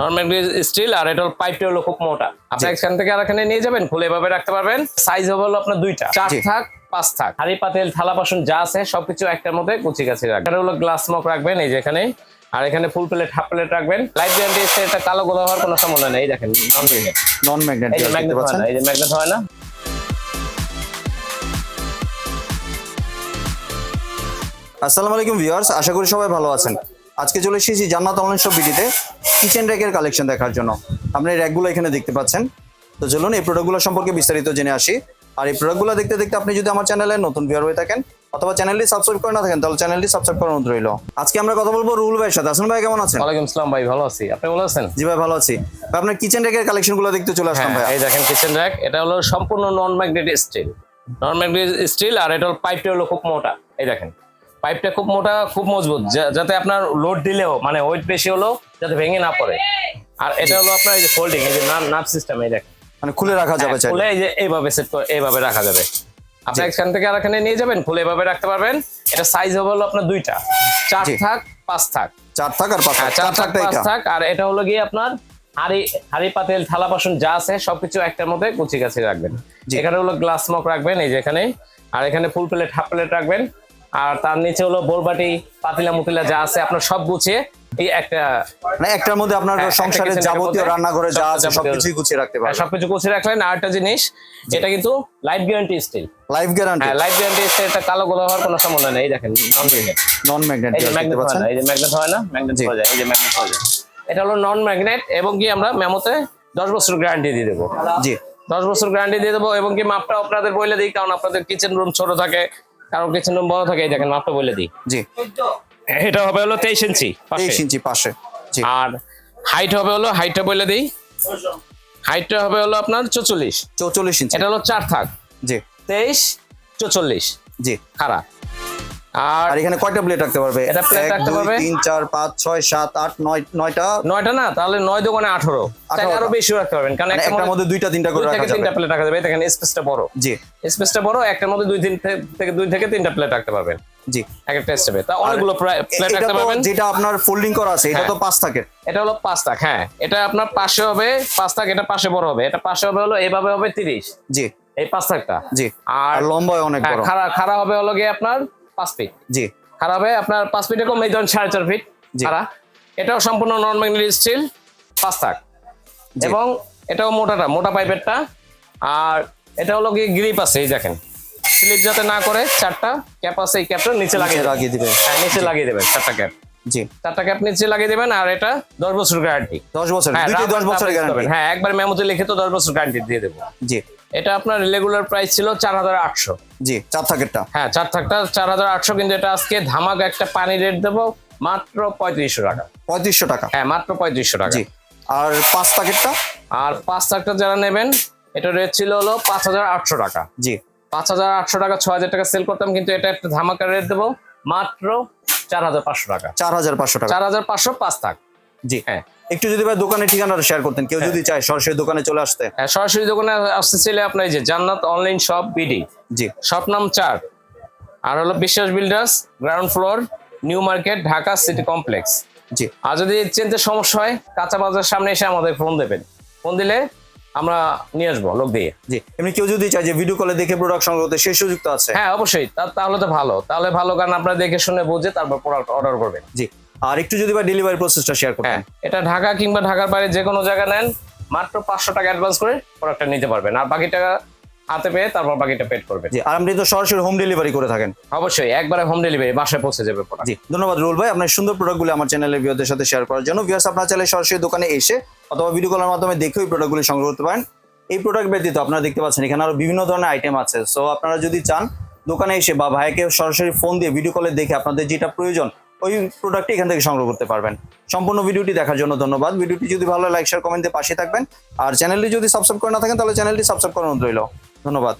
Normal still আর এটা পাইপটা হলো খুব মোটা। আপনি এখান থেকে আর এখানে নিয়ে যাবেন খুলে এভাবে রাখতে পারবেন। সাইজ হবে হলো আপনার দুইটা। চার থাক পাঁচ থাক। হাড়ি পাতিল থালা বাসন যা আছে সবকিছু একটার মধ্যে গুছি গাছি রাখবেন। হলো গ্লাস মগ রাখবেন এই যে এখানে। আর এখানে ফুল প্লেট হাফ প্লেট রাখবেন। লাইফ গ্যারান্টি এটা কালো গোলা হওয়ার কোনো সম্ভাবনা নেই। দেখেন নন ম্যাগনেট নন ম্যাগনেট এই যে ম্যাগনেট হয় না এই যে ম্যাগনেট হয় না। আসসালামু আলাইকুম ভিউয়ার্স আশা করি সবাই ভালো আছেন। আজকে চলে এসেছি জান্নাত অনলাইন শপ বিডিতে কিচেন র্যাকের কালেকশন দেখার জন্য। আপনি র্যাকগুলো এখানে দেখতে পাচ্ছেন। তো চলুন এই প্রোডাক্টগুলো সম্পর্কে বিস্তারিত জেনে আসি। আর এই প্রোডাক্টগুলো দেখতে দেখতে আপনি যদি আমার চ্যানেলে নতুন ভিউয়ার হয়ে থাকেন অথবা চ্যানেলটি সাবস্ক্রাইব করে না থাকেন তাহলে চ্যানেলটি সাবস্ক্রাইব করার অনুরোধ রইল। আজকে আমরা কথা বলব রুল ভাইয়ের সাথে। আসুন ভাই কেমন আছেন? ওয়ালাইকুম আসসালাম ভাই ভালো আছি। আপনি ভালো আছেন? জি ভাই ভালো আছি। ভাই আপনার কিচেন র্যাকের কালেকশনগুলো দেখতে চলে আসলাম হ্যাঁ ভাই। এই দেখেন কিচেন র্যাক এটা হলো সম্পূর্ণ non magnet steel non magnet steel আর এটা হলো পাইপটা হলো খুব মোটা। এই দেখেন। পাইপটা খুব মোটা খুব মজবুত। যাতে আপনার লোড দিলেও মানে ওয়েট বেশি হলো যাতে ভেঙে না পড়ে। আর এটা হলো আপনার এই যে ফোল্ডিং এই যে নার্ভ সিস্টেম এই দেখেন। মানে খুলে রাখা যাবে চাই খুলে এই যে এইভাবে সেট করে এইভাবে রাখা যাবে। আপনি এখান থেকে আর এখানে নিয়ে যাবেন খুলে এভাবে রাখতে পারবেন। এটা সাইজ হবে হলো আপনার দুইটা। চার থাক পাঁচ থাক। চার থাক আর পাঁচ হ্যাঁ থাক চার চার থাক পাঁচ থাক। আর এটা হলো গিয়ে আপনার হাড়ি হাড়ি পাতিল থালা বাসন যা আছে সবকিছু একটার মধ্যে গুছি গাছি রাখবেন। এখানে হলো গ্লাস মগ রাখবেন এই যে এখানে। আর এখানে ফুল প্লেট হাফ প্লেট রাখবেন। আর তার নিচে হলো বোলবাটি পাতিলা মুতিলা যা আছে আপনার সব গুছিয়ে এই একটা মানে একটার মধ্যে আপনার হ্যাঁ, সংসারের যাবতীয় রান্নাঘরে যা আছে গুছিয়ে রাখতে হ্যাঁ, পারবেন। সবকিছু গুছিয়ে রাখলেন। আর একটা জিনিস এটা কিন্তু life guarantee steel life guarantee হ্যাঁ লাইফ গ্যারান্টি স্টিল এটা কালো গোলা হওয়ার কোনো সম্ভাবনা নেই। দেখেন নন ম্যাগনেট নন ম্যাগনেট এই যে ম্যাগনেট হয় না এই যে ম্যাগনেট হয় না? ম্যাগনেট হয়ে যায় এই যে ম্যাগনেট হয়ে যায়। এটা হলো নন ম্যাগনেট এবং কি আমরা মেমোতে দশ বছর গ্যারান্টি দিয়ে দেবো। জি। দশ বছর গ্যারান্টি দিয়ে দেবো এবং কি মাপটা আপনাদের বলে দিই কারণ আপনাদের কিচেন রুম ছোট থাকে কারও পেছন বড় থাকে দেখেন মাপটা বলে দিই। জি। এটা হবে হলো তেইশ ইঞ্চি তেইশ ইঞ্চি পাশে আর হাইট হবে হলো হাইটটা বলে দিই। হাইটটা হবে হলো আপনার চৌচল্লিশ। চৌচল্লিশ ইঞ্চি। এটা হলো চার থাক। জি। তেইশ চৌচল্লিশ। জি। খারাপ আর এখানে কয়টা প্লেট রাখতে পারবে? এটা এক, রাখতে পারবে। তিন চার পাঁচ ছয় সাত আট নয় নয়টা? নয়টা না তাহলে নয় দোকানে আঠারো। চাইলে আরও বেশি রাখতে পারবেন কারণ মানে একটা একটার মধ্যে দুইটা তিনটা করে রাখা যাবে তিনটা প্লেট রাখা যাবে। এই দেখেন স্পেসটা বড়। জি। স্পেসটা বড় একটার মধ্যে দুই তিন থেকে দুই থেকে তিনটা প্লেট রাখতে পারবেন। জি। এক একটা স্টেপে তা অনেকগুলো প্লেট রাখতে পারবেন। যেটা আপনার ফোল্ডিং করা আছে এটা হ্যাঁ। তো পাঁচ থাকের এটা হলো পাঁচ থাক হ্যাঁ। এটা আপনার পাশে হবে পাঁচ থাক এটা পাশে বড় হবে। এটা পাশে হবে হলো এইভাবে হবে তিরিশ। জি। এই পাঁচ থাকটা। জি। আর লম্বায় অনেক হ্যাঁ, বড়। খাড়া খাড়া হবে হলো গিয়ে আপনার পাঁচ ফিট জি। খাড়া হবে আপনার পাঁচ ফিটে কম এই ধরেন সাড়ে চার ফিট। খাড়া। এটাও সম্পূর্ণ নন ম্যাগনেটিক স্টিল পাঁচ থাক। এবং এটাও মোটাটা মোটা পাইপেরটা। আর এটা হলো কি গ্রিপ আছে এই দেখেন। স্লিপ যাতে না করে চারটা ক্যাপ আছে এই ক্যাপটা নিচে লাগিয়ে দেবেন। লাগিয়ে দিবে হ্যাঁ নিচে লাগিয়ে দেবেন চারটা ক্যাপ জি। চারটা ক্যাপ নিচে লাগিয়ে দেবেন আর এটা দশ বছর গ্যারান্টি দশ বছর হ্যাঁ দশ বছরের গ্যারান্টি হ্যাঁ একবার মেমোতে লিখে তো দশ বছর গ্যারান্টি দিয়ে দেবো। জি। এটা আপনার রেগুলার প্রাইস ছিল চার হাজার আটশো। জি চার থাকেরটা। হ্যাঁ চার থাকটা চার হাজার আটশো কিন্তু এটা আজকে ধামাক একটা পানি রেট দেবো মাত্র পঁয়ত্রিশশো টাকা। পঁয়ত্রিশশো টাকা। হ্যাঁ মাত্র পঁয়ত্রিশশো টাকা। জি আর পাঁচ থাকেরটা? আর পাঁচ থাকটা যারা নেবেন এটা রেট ছিল হলো পাঁচ হাজার আটশো টাকা। জি। পাঁচ হাজার আটশো টাকা ছ হাজার টাকা সেল করতাম কিন্তু এটা একটা ধামাকা রেট দেবো মাত্র চার হাজার পাঁচশো টাকা। চার হাজার পাঁচশো টাকা। চার হাজার পাঁচশো পাঁচ থাক। জি। হ্যাঁ। একটু যদি ভাই দোকানের ঠিকানাটা শেয়ার করতেন কেউ যদি চায় সরাসরি দোকানে চলে আসতে। হ্যাঁ, সরাসরি দোকানে আসতে চাইলে আপনার এই যে জান্নাত অনলাইন শপ বিডি জি। শপ নাম চার। আর হলো Biswas builders ground floor new market Dhaka city complex জি। আর যদি চিনতে সমস্যা হয় কাঁচা বাজার সামনে এসে আমাদের ফোন দেবেন। ফোন দিলে আমরা নিয়ে আসব লোক দিয়ে। জি। এমনি কেউ যদি চায় যে ভিডিও কলে দেখে প্রোডাক্ট সংগ্রহ করতে সেই সুযোগ তো আছে। হ্যাঁ অবশ্যই। তাহলে তো ভালো। তাহলে ভালো কারণ আপনারা দেখে শুনে বুঝে তারপর প্রোডাক্ট অর্ডার করবেন। জি। আর একটু যদি বা ডেলিভারি প্রসেসটা শেয়ার করতেন। হ্যাঁ এটা ঢাকা কিংবা ঢাকার বাইরে যে কোনো জায়গা নেন মাত্র পাঁচশো টাকা অ্যাডভান্স করে প্রোডাক্টটা নিতে পারবেন। আর বাকি টাকা হাতে পেয়ে তারপর বাকিটা পেড করবেন। জি আর আপনি তো সরাসরি হোম ডেলিভারি করে থাকেন। অবশ্যই একবারে হোম ডেলিভারি বাসায় পৌঁছে যাবে প্রোডাক্ট জি ধন্যবাদ রুল ভাই। আপনার সুন্দর প্রোডাক্টগুলো আমার চ্যানেলের ভিউদের সাথে শেয়ার করার জন্য। ভিউয়ার্স আপনারা চাইলে সরাসরি দোকানে এসে অথবা ভিডিও কলের মাধ্যমে দেখে ওই প্রোডাক্টগুলি সংগ্রহ করতে পারেন। এই প্রোডাক্ট ব্যতীত আপনারা দেখতে পাচ্ছেন এখানে আরও বিভিন্ন ধরনের আইটেম আছে। সো আপনারা যদি চান দোকানে এসে বা ভাইকে সরাসরি ফোন দিয়ে ভিডিও কলে দেখে আপনাদের যেটা প্রয়োজন ওই প্রোডাক্টটি এখান থেকে সংগ্রহ করতে পারবেন। সম্পূর্ণ ভিডিওটি দেখার জন্য ধন্যবাদ। ভিডিওটি যদি ভালো লাইক শেয়ার কমেন্টে পাশে থাকবেন। আর চ্যানেলটি যদি সাবস্ক্রাইব করে না থাকেন, তাহলে চ্যানেলটি সাবস্ক্রাইব করানো রইল। ধন্যবাদ।